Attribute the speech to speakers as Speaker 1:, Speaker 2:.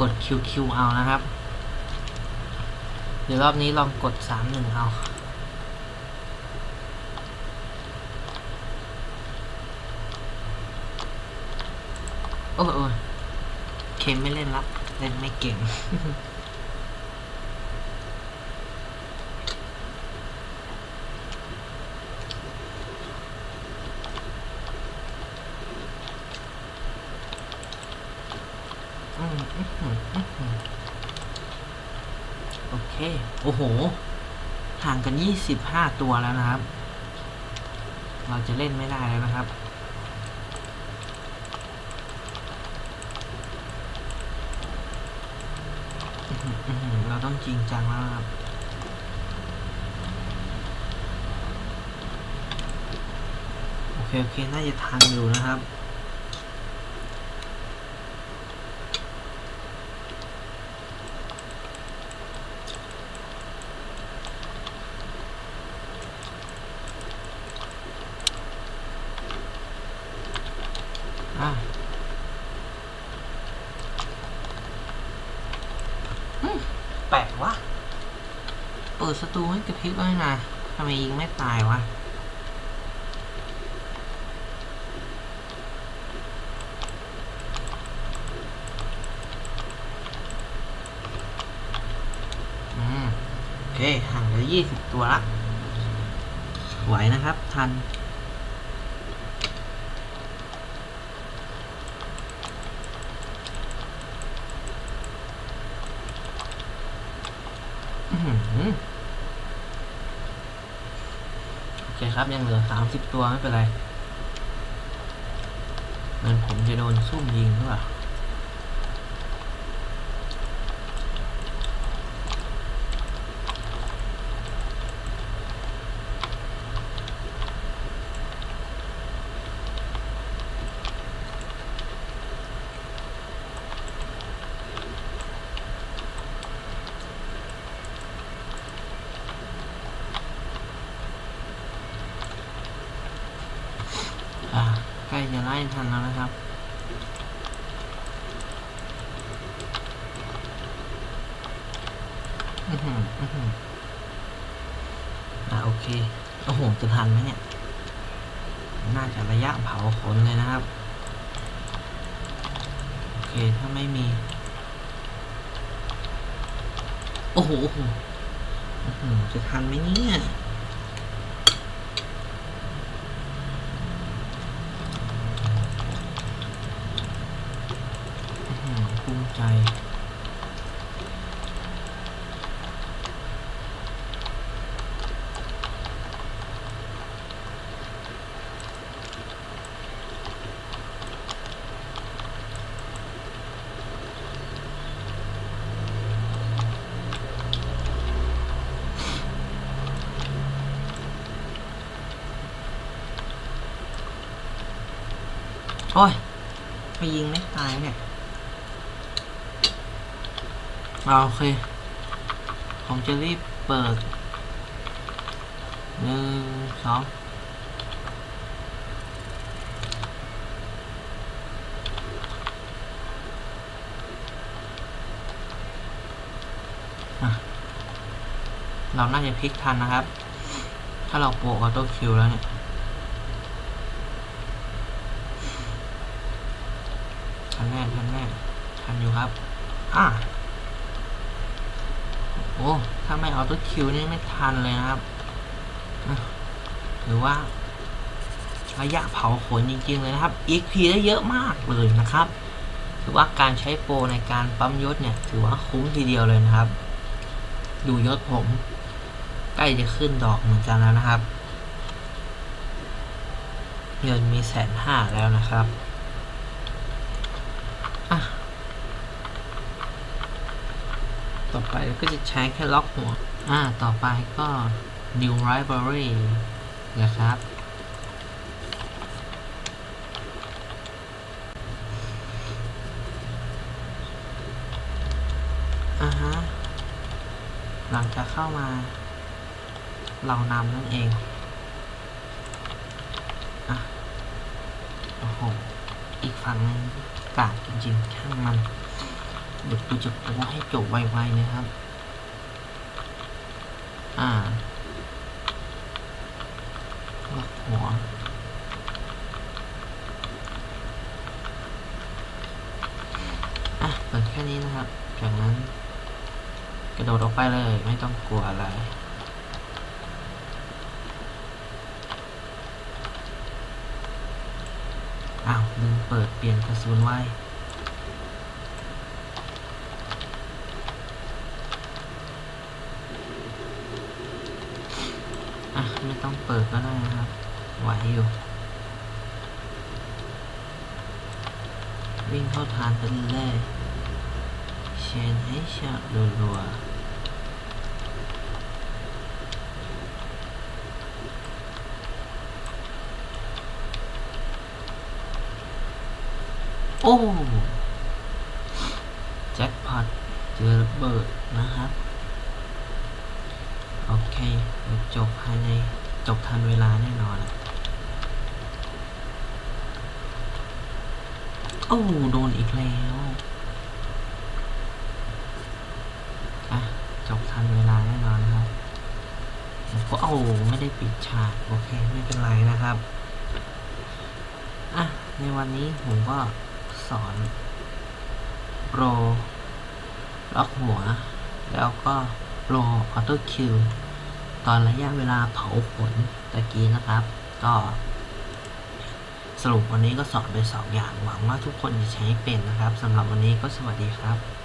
Speaker 1: กด QQ เอานะครับ เดี๋ยวรอบนี้ลองกด 31 เอาโอ้โหเคมไม่เล่นละ เล่นไม่เก่ง อืมอื้อหืออื้อหือ โอเคโอ้โห ห่างกันยี่สิบห้าตัวแล้วนะครับ เราจะเล่นไม่ได้แล้วนะครับ เราต้องจริงจังแล้วครับโอเคโอเค น่าจะทันอยู่นะครับ อะอืมแปลกวะ เปิดสตูให้กระพริบไว้นะทำไมยิงไม่ตายวะ อืม โอเค ห่างเหลือยี่สิบตัวละไหวนะครับ ทัน อื้อหือ โอเคครับ ยังเหลือสามสิบตัวไม่เป็นไรเหมือนผมจะโดนซุ่มยิงหรือเปล่า อ่าใก ล้จะไล่ทันแล้วนะครับ อือหืออือหืออ่าโอเค โอ้โห จะทันไหมเนี่ย น่าจะระยะเผาขนเลยนะครับ โอเค ถ้าไม่มี โอ้โห โอ้โหอื้อหือจะทันไหมเนี่ย อื้อหือภูมิ ใจ โอ้ยไม่ยิงไม่ตายเนี่ย เอาโอเค ผมจะรีบเปิดหนึ่งสองเราน่าจะพลิกทันนะครับ ถ้าเราโปะออโต้คิวแล้วเนี่ย ทันแน่ทันแน่ทันอยู่ครับ อะ อ้ถ้าไม่ออโต้คิวนี่ไม่ทันเลยนะครับ หรือว่าระยะเผาขนจริงๆเลยนะครับ EXP ได้เยอะมากเลยนะครับถือว่าการใช้โปรในการปั๊มยศเนี่ยถือว่าคุ้มทีเดียวเลยนะครับ ดูยศผม ใกล้จะขึ้นดอกเหมือนกันแล้วนะครับ เงินมีแสนห้าแล้วนะครับ อะ ต่อไปก็จะใช้แค่ล็อกหัว อ่า ต่อไปก็ new library นะครับ อ่าฮะ หลังจากเข้ามา เรานำนั่นเองอะโอ้โห อีกฝั่งกาดจริงๆช่างมัน เดี๋ยวกูจะโป้ให้จบไวๆนะครับ อ่าล็อกหัวอะเปิดแค่นี้นะครับ จากนั้นกระโดดออกไปเลยไม่ต้องกลัวอะไรอ้าวลืมเปิดเปลี่ยนกระสุนไว้ อะ ไม่ต้องเปิดก็ได้นะครับ ไหว อยู่ วิ่งเข้าทานไปเรื่อยเชนให้ชารัวๆโอ้แจ็คพอตเจอระเบิดนะครับ โอเค จบภายใน จบทันเวลาแน่นอนอะ โอ้โดนอีกแล้วอะจบทันเวลาแน่นอนนะครับก็โอ้ไม่ได้ปิดฉาก โอเค ไม่เป็นไรนะครับอะในวันนี้ผมก็สอนโปรล็อกหัว แล้วก็โปรออโต้คิวตอนระยะเวลาเผาขนตะกี้นะครับ ก็ สรุปวันนี้ก็สอนไปสองอย่างหวังว่าทุกคนจะใช้เป็นนะครับสำหรับวันนี้ก็สวัสดีครับ